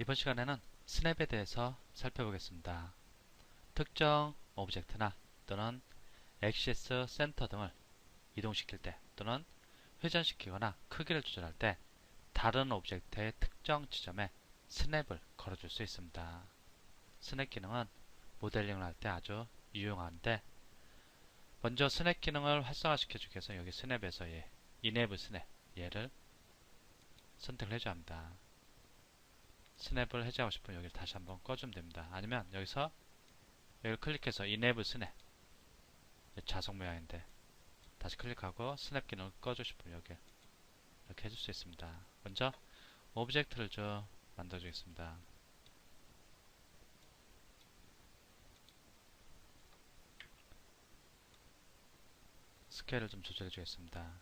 이번 시간에는 스냅에 대해서 살펴보겠습니다. 특정 오브젝트나 또는 액시스 센터 등을 이동시킬 때 또는 회전시키거나 크기를 조절할 때 다른 오브젝트의 특정 지점에 스냅을 걸어줄 수 있습니다. 스냅 기능은 모델링을 할 때 아주 유용한데 먼저 스냅 기능을 활성화시켜주기 위해서 여기 스냅에서의 이네브 스냅 얘를 선택을 해줘야 합니다. 스냅을 해제하고 싶으면 여기를 다시 한번 꺼주면 됩니다. 아니면 여기서 여기를 클릭해서 이네브 스냅 자석 모양인데 다시 클릭하고 스냅 기능을 꺼주고 싶으면 여기 이렇게 해줄 수 있습니다. 먼저 오브젝트를 좀 만들어 주겠습니다. 스케일을 좀 조절해 주겠습니다.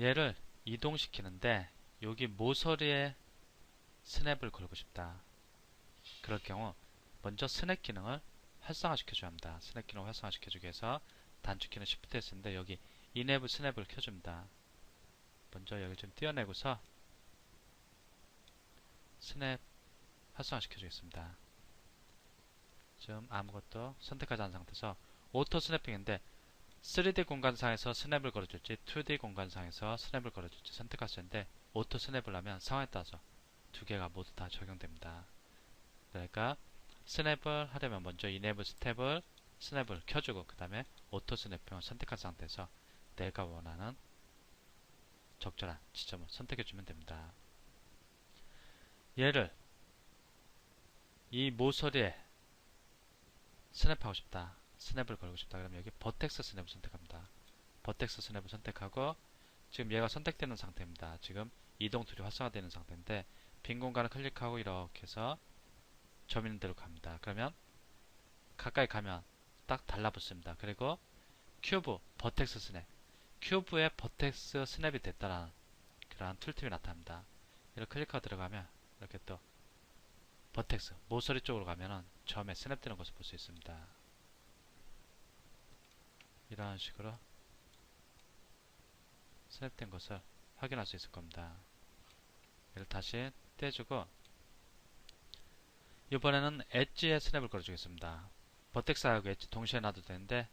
얘를 이동시키는데 여기 모서리에 스냅을 걸고 싶다. 그럴 경우 먼저 스냅 기능을 활성화시켜 줘야 합니다. 스냅 기능을 활성화시켜 주기 위해서 단축키는 Shift S인데 여기 이네브 스냅을 켜줍니다. 먼저 여기 좀 띄어내고서 스냅 활성화시켜 주겠습니다. 지금 아무것도 선택하지 않은 상태에서 오토 스냅핑인데 3D 공간상에서 스냅을 걸어줄지 2D 공간상에서 스냅을 걸어줄지 선택할 수 있는데 오토 스냅을 하면 상황에 따라서 두 개가 모두 다 적용됩니다. 그러니까 스냅을 하려면 먼저 이네브 스텝을 스냅을 켜주고 그 다음에 오토 스냅핑을 선택한 상태에서 내가 원하는 적절한 지점을 선택해주면 됩니다. 얘를 이 모서리에 스냅하고 싶다. 스냅을 걸고 싶다. 그러면 여기 버텍스 스냅을 선택합니다. 버텍스 스냅을 선택하고 지금 얘가 선택되는 상태입니다. 지금 이동 툴이 활성화되는 상태인데 빈 공간을 클릭하고 이렇게 해서 점 있는 대로 갑니다. 그러면 가까이 가면 딱 달라붙습니다. 그리고 큐브 버텍스 스냅 큐브에 버텍스 스냅이 됐다라는 그러한 툴팁이 나타납니다. 이렇게 클릭하고 들어가면 이렇게 또 버텍스 모서리 쪽으로 가면은 점에 스냅되는 것을 볼 수 있습니다. 이런 식으로 스냅된 것을 확인할 수 있을 겁니다. 이를 다시 떼주고 이번에는 엣지에 스냅을 걸어주겠습니다. 버텍스하고 엣지 동시에 놔도 되는데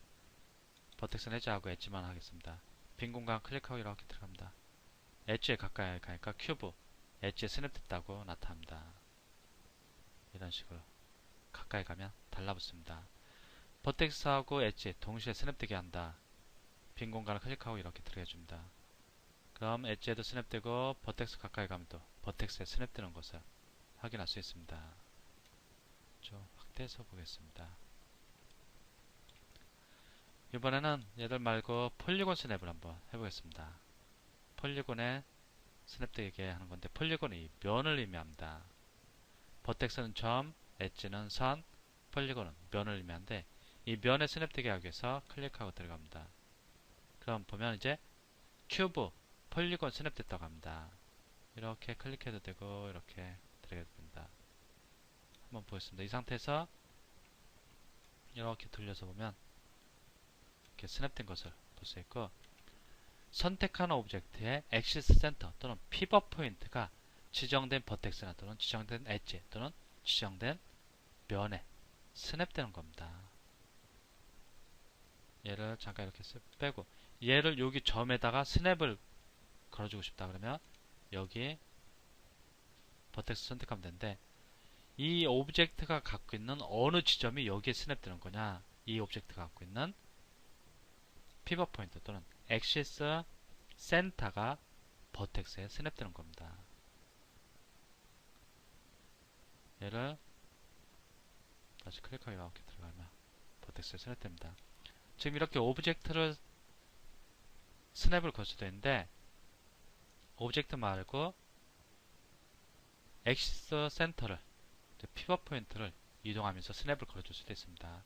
버텍스는 해제하고 엣지만 하겠습니다. 빈 공간 클릭하고 이렇게 들어갑니다. 엣지에 가까이 가니까 큐브 엣지에 스냅됐다고 나타납니다. 이런 식으로 가까이 가면 달라붙습니다. 버텍스하고 엣지 동시에 스냅되게 한다. 빈 공간을 클릭하고 이렇게 들어가줍니다. 그럼 엣지에도 스냅되고 버텍스 가까이 가면 또 버텍스에 스냅되는 것을 확인할 수 있습니다. 좀 확대해서 보겠습니다. 이번에는 얘들 말고 폴리곤 스냅을 한번 해보겠습니다. 폴리곤에 스냅되게 하는 건데 폴리곤이 면을 의미합니다. 버텍스는 점, 엣지는 선, 폴리곤은 면을 의미하는데 이 면에 스냅되게 하기 위해서 클릭하고 들어갑니다. 그럼 보면 이제 큐브, 폴리곤 스냅 됐다고 합니다. 이렇게 클릭해도 되고 이렇게 들어가도 됩니다. 한번 보겠습니다. 이 상태에서 이렇게 돌려서 보면 이렇게 스냅된 것을 볼 수 있고 선택한 오브젝트의 액시스 센터 또는 피벗 포인트가 지정된 버텍스나 또는 지정된 엣지 또는 지정된 면에 스냅되는 겁니다. 얘를 잠깐 이렇게 빼고 얘를 여기 점에다가 스냅을 걸어주고 싶다 그러면 여기 버텍스 선택하면 되는데 이 오브젝트가 갖고 있는 어느 지점이 여기에 스냅되는 거냐 이 오브젝트가 갖고 있는 피벗 포인트 또는 액시스 센터가 버텍스에 스냅되는 겁니다. 얘를 다시 클릭하고 이렇게 들어가면 버텍스에 스냅됩니다. 지금 이렇게 오브젝트를 스냅을 걸 수도 있는데 오브젝트 말고 액시스 센터를 피벗 포인트를 이동하면서 스냅을 걸어줄 수도 있습니다.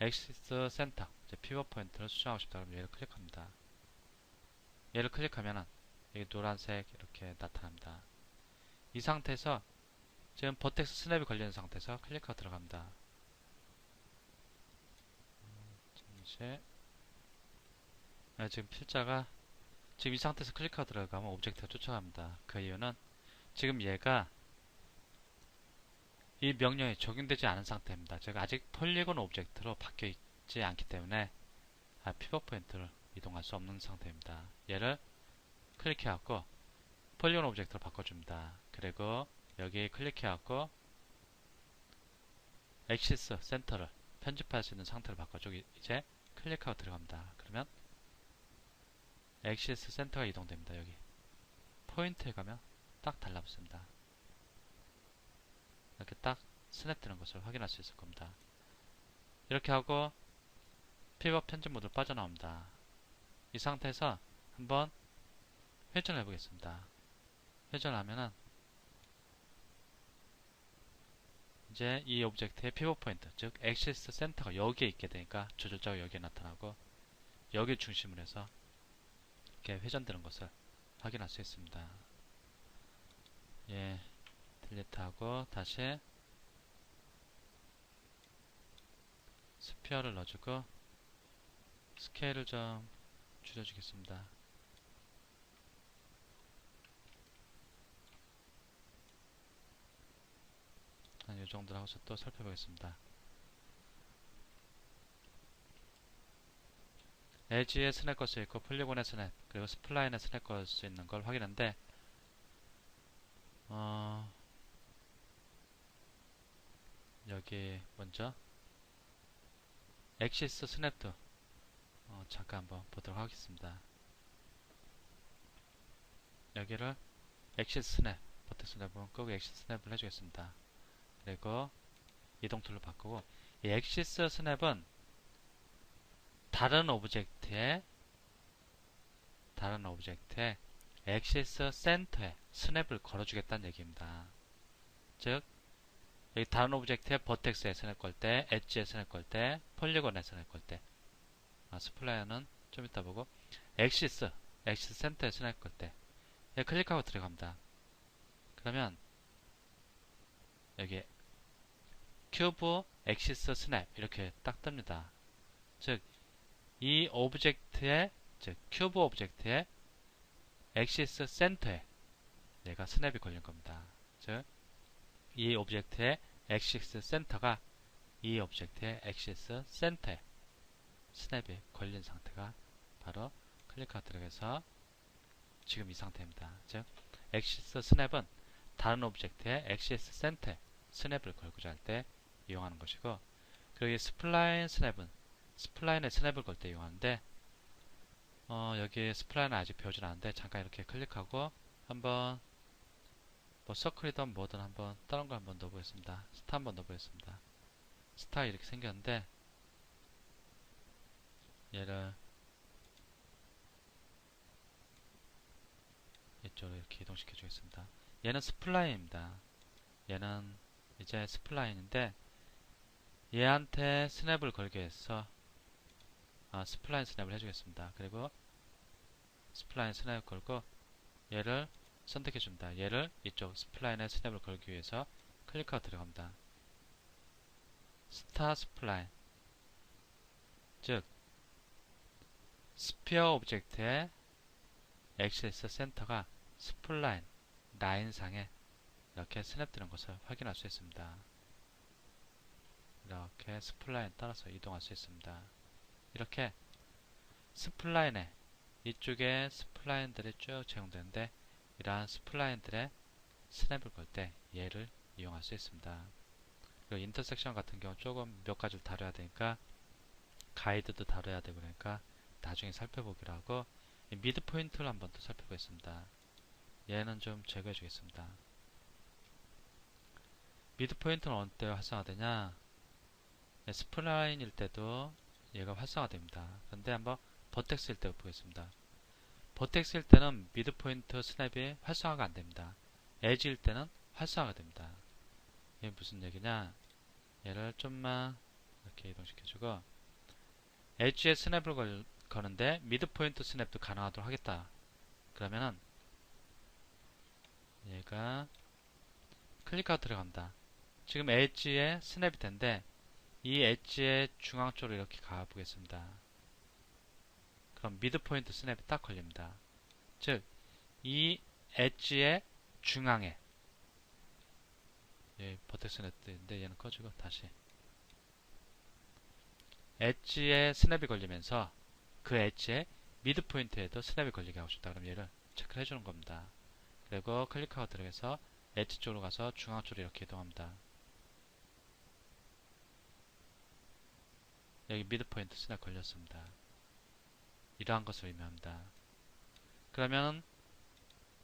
액시스 센터 피벗 포인트를 수정하고 싶다 그러면 얘를 클릭합니다. 얘를 클릭하면은 여기 노란색 이렇게 나타납니다. 이 상태에서 지금 버텍스 스냅이 걸리는 상태에서 클릭하고 들어갑니다. 잠시 네, 지금 필자가 지금 이 상태에서 클릭하고 들어가면 오브젝트가 쫓아갑니다. 그 이유는 지금 얘가 이 명령이 적용되지 않은 상태입니다. 제가 아직 폴리곤 오브젝트로 바뀌어 있지 않기 때문에 아, 피벗 포인트를 이동할 수 없는 상태입니다. 얘를 클릭해갖고 폴리곤 오브젝트로 바꿔줍니다. 그리고 여기 클릭해갖고 엑시스 센터를 편집할 수 있는 상태로 바꿔주고 이제 클릭하고 들어갑니다. 그러면 엑시스 센터가 이동됩니다. 여기 포인트에 가면 딱 달라붙습니다. 이렇게 딱 스냅 되는 것을 확인할 수 있을 겁니다. 이렇게 하고 피벗 편집 모드 빠져나옵니다. 이 상태에서 한번 회전을 해보겠습니다. 회전하면은 이제 이 오브젝트의 피벗 포인트, 즉 엑시스 센터가 여기에 있게 되니까 조절자가 여기에 나타나고 여기 중심으로 해서 이렇게 회전되는 것을 확인할 수 있습니다. 예, 딜리트하고 다시 스피어를 넣어주고 스케일을 좀 줄여주겠습니다. 한 요정도로 하고서 또 살펴보겠습니다. 엣지에 스냅 걸수 있고 폴리곤에 스냅 그리고 스플라인에 스냅 걸수 있는 걸 확인한데 어, 여기 먼저 엑시스 스냅도 어, 잠깐 한번 보도록 하겠습니다. 여기를 엑시스 스냅 버튼 스냅은 끄고 엑시스 스냅을 해주겠습니다. 그리고 이동 툴로 바꾸고 이 엑시스 스냅은 다른 오브젝트에 다른 오브젝트에 엑시스 센터에 스냅을 걸어주겠다는 얘기입니다. 즉 여기 다른 오브젝트에 버텍스에 스냅 걸 때, 엣지에 스냅 걸 때, 폴리곤에 스냅 걸 때, 아, 스플라이어는 좀 이따 보고 엑시스, 엑시스 센터에 스냅 걸 때, 예, 클릭하고 들어갑니다. 그러면 여기 큐브 엑시스 스냅 이렇게 딱 뜹니다. 즉 이 오브젝트의 즉 큐브 오브젝트의 엑시스 센터에 얘가 스냅이 걸린 겁니다. 즉 이 오브젝트의 엑시스 센터가 이 오브젝트의 엑시스 센터에 스냅이 걸린 상태가 바로 클릭하고 들어가서 지금 이 상태입니다. 즉 엑시스 스냅은 다른 오브젝트의 엑시스 센터에 스냅을 걸고자 할 때 이용하는 것이고 그리고 이 스플라인 스냅은 스플라인에 스냅을 걸 때 이용하는데 어, 여기 스플라인은 아직 배우진 않는데 잠깐 이렇게 클릭하고 한번 뭐 서클이든 뭐든 한번 다른 거 한번 넣어보겠습니다. 스타 한번 넣어보겠습니다. 스타 이렇게 생겼는데 얘를 이쪽으로 이렇게 이동시켜 주겠습니다. 얘는 스플라인입니다. 얘는 이제 스플라인인데 얘한테 스냅을 걸게 해서 아, 스플라인 스냅을 해주겠습니다. 그리고 스플라인 스냅 걸고 얘를 선택해 줍니다. 얘를 이쪽 스플라인에 스냅을 걸기 위해서 클릭하고 들어갑니다. 스타 스플라인 즉 스피어 오브젝트의 엑시스 센터가 스플라인 라인상에 이렇게 스냅되는 것을 확인할 수 있습니다. 이렇게 스플라인 따라서 이동할 수 있습니다. 이렇게 스플라인에 이쪽에 스플라인들이 쭉 제공되는데 이러한 스플라인들의 스냅을 걸 때 얘를 이용할 수 있습니다. 그리고 인터섹션 같은 경우 조금 몇 가지를 다뤄야 되니까 가이드도 다뤄야 되고 그러니까 나중에 살펴보기로 하고 미드 포인트를 한번 더 살펴보겠습니다. 얘는 좀 제거해 주겠습니다. 미드 포인트는 때 활성화되냐? 네, 스플라인일 때도 얘가 활성화됩니다. 그런데 한번 버텍스일 때 보겠습니다. 버텍스일 때는 미드 포인트 스냅이 활성화가 안 됩니다. 에지일 때는 활성화가 됩니다. 이게 무슨 얘기냐? 얘를 좀만 이렇게 이동시켜주고 엣지에 스냅을 걸, 거는데 미드 포인트 스냅도 가능하도록 하겠다. 그러면은 얘가 클릭하고 들어간다. 지금 엣지에 스냅이 된데 이 엣지의 중앙 쪽으로 이렇게 가보겠습니다. 그럼 미드 포인트 스냅이 딱 걸립니다. 즉, 이 엣지의 중앙에 예, 버텍스 넷인데 얘는 꺼지고 다시 엣지에 스냅이 걸리면서 그 엣지에 미드 포인트에도 스냅이 걸리게 하고 싶다. 그럼 얘를 체크를 해주는 겁니다. 그리고 클릭하고 들어가서 엣지 쪽으로 가서 중앙 쪽으로 이렇게 이동합니다. 여기 미드 포인트 스냅 걸렸습니다. 이러한 것을 의미합니다. 그러면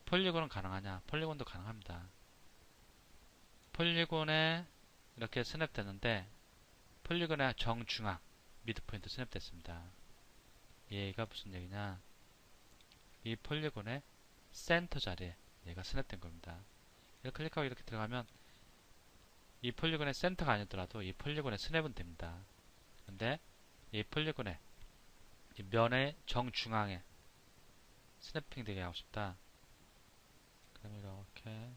폴리곤은 가능하냐? 폴리곤도 가능합니다. 폴리곤에 이렇게 스냅 되는데 폴리곤의 정중앙 미드 포인트 스냅 됐습니다. 얘가 무슨 얘기냐? 이 폴리곤의 센터 자리에 얘가 스냅된 겁니다. 이렇게 클릭하고 이렇게 들어가면 이 폴리곤의 센터가 아니더라도 이 폴리곤의 스냅은 됩니다. 근데 이 폴리곤의 이 면의 정중앙에 스냅핑 되게 하고 싶다. 그럼 이렇게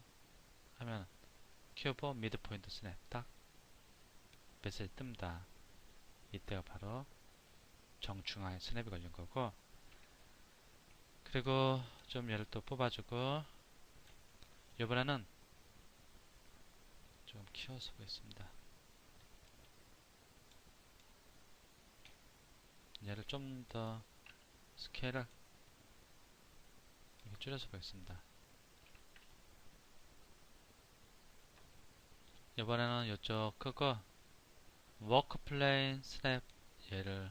하면 큐브 미드 포인트 스냅 딱 메시지 뜹니다. 이때가 바로 정중앙에 스냅이 걸린 거고 그리고 좀 얘를 또 뽑아주고 이번에는 좀 키워서 보겠습니다. 얘를 좀 더 스케일을 이렇게 줄여서 보겠습니다. 이번에는 이쪽 크고 워크 플레인 스냅 얘를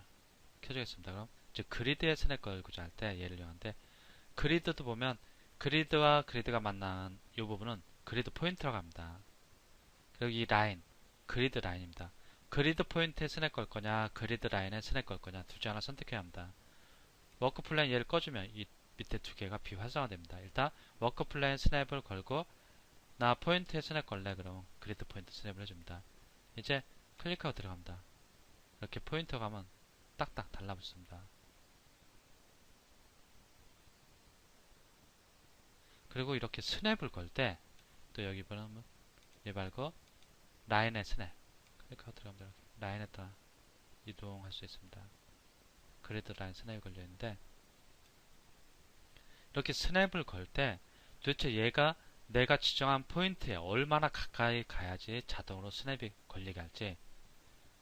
켜주겠습니다. 그럼 이제 그리드에 스냅 걸고자 할 때 얘를 이용하는데 그리드도 보면 그리드와 그리드가 만난 이 부분은 그리드 포인트라고 합니다. 그리고 이 라인 그리드 라인입니다. 그리드 포인트에 스냅 걸 거냐 그리드 라인에 스냅 걸 거냐 둘중 하나 선택해야 합니다. 워크 플레인 얘를 꺼주면 이 밑에 두 개가 비활성화됩니다. 일단 워크 플레인 스냅을 걸고 나 포인트에 스냅 걸래 그럼 그리드 포인트 스냅을 해줍니다. 이제 클릭하고 들어갑니다. 이렇게 포인터 가면 딱딱 달라붙습니다. 그리고 이렇게 스냅을 걸 때 또 여기 보면 얘 말고 라인의 스냅 들어가면 이렇게 라인에 따라 이동할 수 있습니다. 그리드 라인 스냅이 걸려 있는데 이렇게 스냅을 걸 때 도대체 얘가 내가 지정한 포인트에 얼마나 가까이 가야지 자동으로 스냅이 걸리게 할지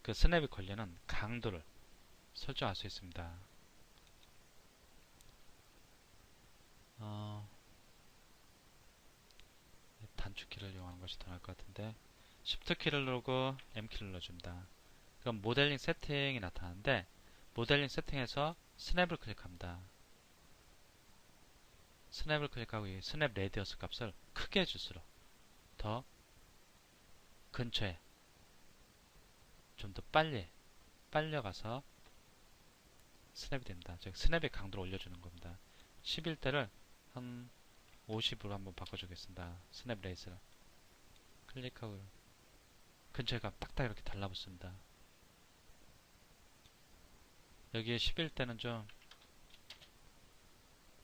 그 스냅이 걸리는 강도를 설정할 수 있습니다. 어, 단축키를 이용하는 것이 더 나을 것 같은데 Shift 키를 누르고 M 키를 눌러줍니다. 그럼 모델링 세팅이 나타나는데 모델링 세팅에서 스냅을 클릭합니다. 스냅을 클릭하고 이 스냅 레디어스 값을 크게 해줄수록 더 근처에 좀 더 빨리 빨려가서 스냅이 됩니다. 즉 스냅의 강도를 올려주는 겁니다. 11대를 한 50으로 한번 바꿔주겠습니다. 스냅 레이스를 클릭하고 근처가 딱딱 이렇게 달라붙습니다. 여기에 11대는 좀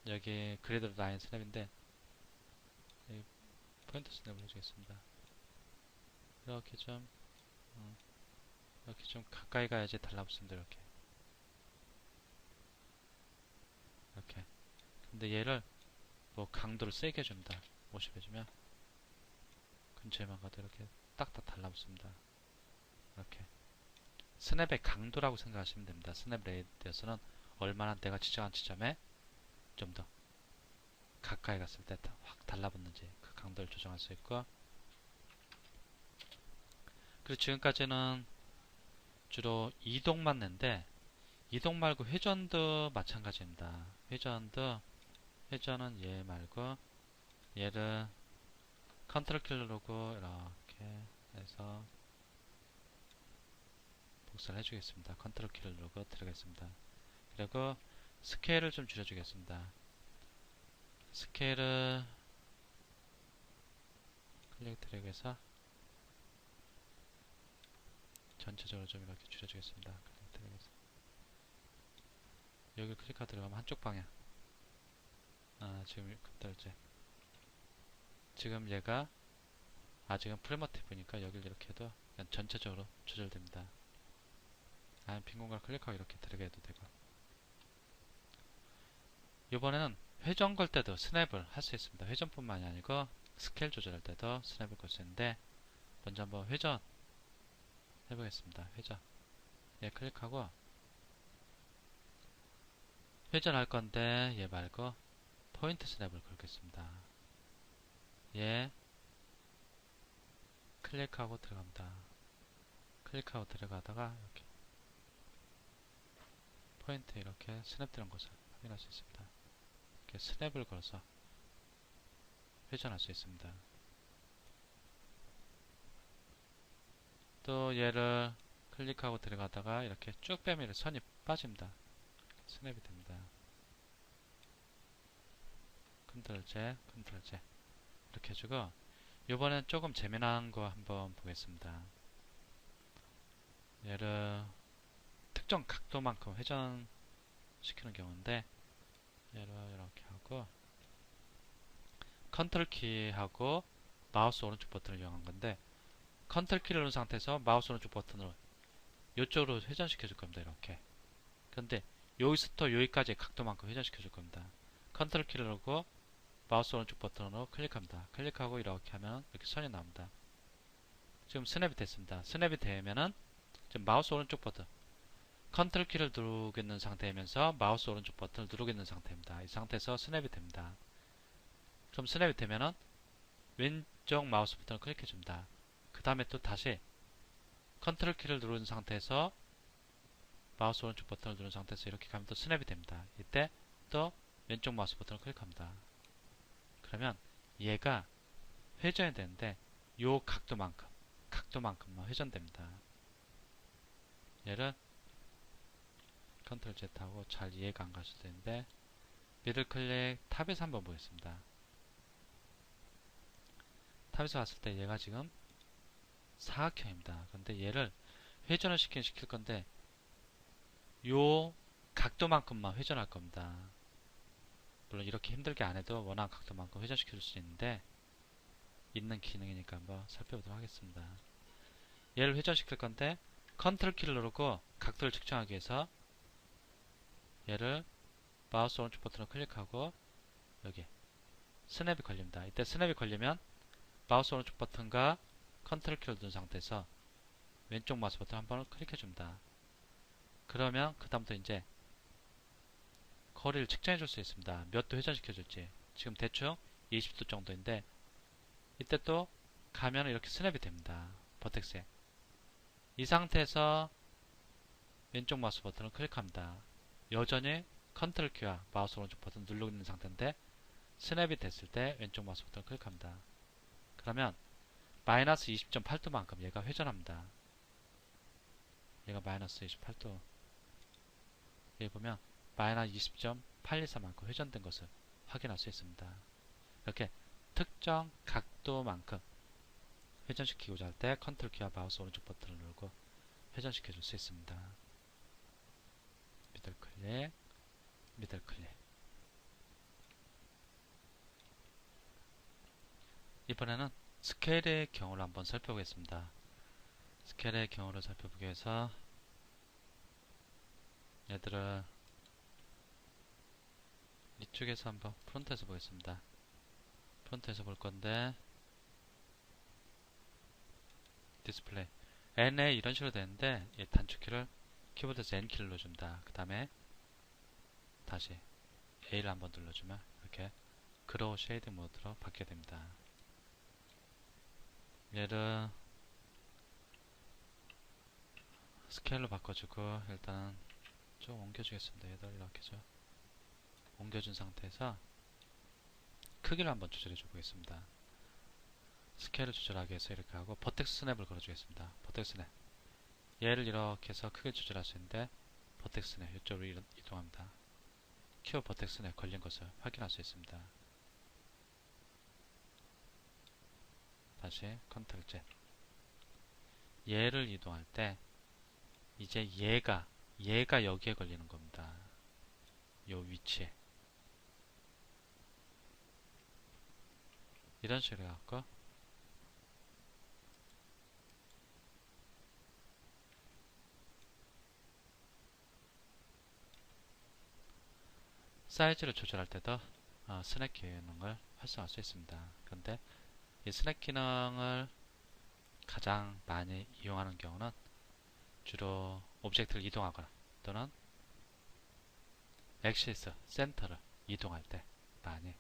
여기 그리드 라인 스냅인데 포인트 스냅을 해주겠습니다. 이렇게 좀 어, 이렇게 좀 가까이 가야지 달라붙습니다. 이렇게 이렇게 근데 얘를 뭐 강도를 세게 해줍니다. 50 해주면 근처에만 가도 이렇게 딱딱 달라붙습니다. 이렇게 스냅의 강도라고 생각하시면 됩니다. 스냅 레이드에서는 얼마나 내가 지정한 지점에 좀 더 가까이 갔을 때 확 달라붙는지 그 강도를 조정할 수 있고 그리고 지금까지는 주로 이동만 낸데 이동 말고 회전도 마찬가지입니다. 회전도 회전은 얘 말고 얘를 컨트롤 누르고 이렇게 해서 복사를 해주겠습니다. 컨트롤 키를 누르고 들어가겠습니다. 그리고 스케일을 좀 줄여주겠습니다. 스케일을 클릭 드래그해서 전체적으로 좀 이렇게 줄여주겠습니다. 클릭 드래그해서 여기 클릭하고 들어가면 한쪽 방향 아 지금 그때 지금 얘가 아직은 프리머티브니까 여기를 이렇게 해도 그냥 전체적으로 조절됩니다. 아니면 빈 공간을 클릭하고 이렇게 들어가도 되고 이번에는 회전 걸 때도 스냅을 할 수 있습니다. 회전뿐만이 아니고 스케일 조절할 때도 스냅을 걸 수 있는데 먼저 한번 회전 해보겠습니다. 회전. 얘 클릭하고 회전할 건데 얘 말고 포인트 스냅을 걸겠습니다. 얘 클릭하고 들어갑니다. 클릭하고 들어가다가 이렇게 포인트 이렇게 스냅 되는 것을 확인할 수 있습니다. 이렇게 스냅을 걸어서 회전할 수 있습니다. 또 얘를 클릭하고 들어가다가 이렇게 쭉 빼면 선이 빠집니다. 스냅이 됩니다. 컨트롤 Z, 컨트롤 Z 이렇게 해주고 이번엔 조금 재미난 거 한번 보겠습니다. 얘를 특정 각도만큼 회전시키는 경우인데 얘를 이렇게 하고 컨트롤 키하고 마우스 오른쪽 버튼을 이용한 건데 컨트롤 키를 누른 상태에서 마우스 오른쪽 버튼으로 이쪽으로 회전시켜 줄 겁니다. 이렇게 근데 여기서부터 여기까지 각도만큼 회전시켜 줄 겁니다. 컨트롤 키를 누르고 마우스 오른쪽 버튼으로 클릭합니다. 클릭하고 이렇게 하면 이렇게 선이 나옵니다. 지금 스냅이 됐습니다. 스냅이 되면은 지금 마우스 오른쪽 버튼 컨트롤 키를 누르고 있는 상태이면서 마우스 오른쪽 버튼을 누르고 있는 상태입니다. 이 상태에서 스냅이 됩니다. 그럼 스냅이 되면은 왼쪽 마우스 버튼을 클릭해 줍니다. 그 다음에 또 다시 컨트롤 키를 누른 상태에서 마우스 오른쪽 버튼을 누른 상태에서 이렇게 가면 또 스냅이 됩니다. 이때 또 왼쪽 마우스 버튼을 클릭합니다. 그러면 얘가 회전이 되는데 요 각도만큼 각도만큼만 회전됩니다. 얘를 컨트롤 Z 하고 잘 이해가 안 가실 텐데 미들 클릭 탑에서 한번 보겠습니다. 탑에서 봤을 때 얘가 지금 사각형입니다. 근데 얘를 회전을 시키긴 시킬 건데 요 각도만큼만 회전할 겁니다. 물론 이렇게 힘들게 안 해도 원하는 각도만큼 회전시켜 줄 수 있는데 있는 기능이니까 한번 살펴보도록 하겠습니다. 얘를 회전시킬 건데 컨트롤 키를 누르고 각도를 측정하기 위해서 얘를 마우스 오른쪽 버튼을 클릭하고 여기 스냅이 걸립니다. 이때 스냅이 걸리면 마우스 오른쪽 버튼과 컨트롤 키를 누른 상태에서 왼쪽 마우스 버튼 한 번을 클릭해 줍니다. 그러면 그 다음부터 이제 거리를 측정해 줄 수 있습니다. 몇 도 회전시켜 줄지 지금 대충 20도 정도인데 이때 또 가면 이렇게 스냅이 됩니다. 버텍스에 이 상태에서 왼쪽 마우스 버튼을 클릭합니다. 여전히 컨트롤 키와 마우스 오른쪽 버튼 누르고 있는 상태인데 스냅이 됐을 때 왼쪽 마우스 버튼을 클릭합니다. 그러면 마이너스 20.8도만큼 얘가 회전합니다. 얘가 마이너스 28도 여기 보면 마이너스 20.814만큼 회전된 것을 확인할 수 있습니다. 이렇게 특정 각도만큼 회전시키고자 할 때 컨트롤 키와 마우스 오른쪽 버튼을 누르고 회전시켜 줄 수 있습니다. 미들 클릭, 미들 클릭. 이번에는 스케일의 경우를 한번 살펴보겠습니다. 스케일의 경우를 살펴보기 위해서 얘들을 이쪽에서 한번 프론트에서 보겠습니다. 프론트에서 볼 건데 디스플레이 N에 이런 식으로 되는데 이 단축키를 키보드에서 N키를 눌러줍니다. 그 다음에 다시 A를 한번 눌러주면 이렇게 그로우 쉐이드 모드로 바뀌게 됩니다. 얘를 스케일로 바꿔주고 일단 좀 옮겨주겠습니다. 얘들 이렇게 좀 옮겨준 상태에서 크기를 한번 조절해 줘 보겠습니다. 스케일을 조절하기 위해서 이렇게 하고 버텍스 스냅을 걸어주겠습니다. 버텍스 스냅 얘를 이렇게 해서 크게 조절할 수 있는데 버텍스 스냅 이쪽으로 이동합니다. 키워 버텍스 스냅 걸린 것을 확인할 수 있습니다. 다시 컨트롤 Z 얘를 이동할 때 이제 얘가 얘가 여기에 걸리는 겁니다. 요 위치에 이런 식으로 해갖고 사이즈를 조절할 때도 어, 스냅 기능을 활성화할 수 있습니다. 그런데 이 스냅 기능을 가장 많이 이용하는 경우는 주로 오브젝트를 이동하거나 또는 액세스 센터를 이동할 때 많이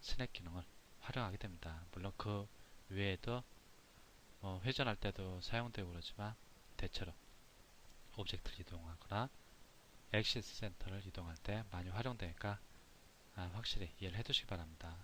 스냅 기능을 활용하게 됩니다. 물론 그 외에도 뭐 회전할 때도 사용되고 그러지만 대체로 오브젝트를 이동하거나 액세스 센터를 이동할 때 많이 활용되니까 아, 확실히 이해를 해두시기 바랍니다.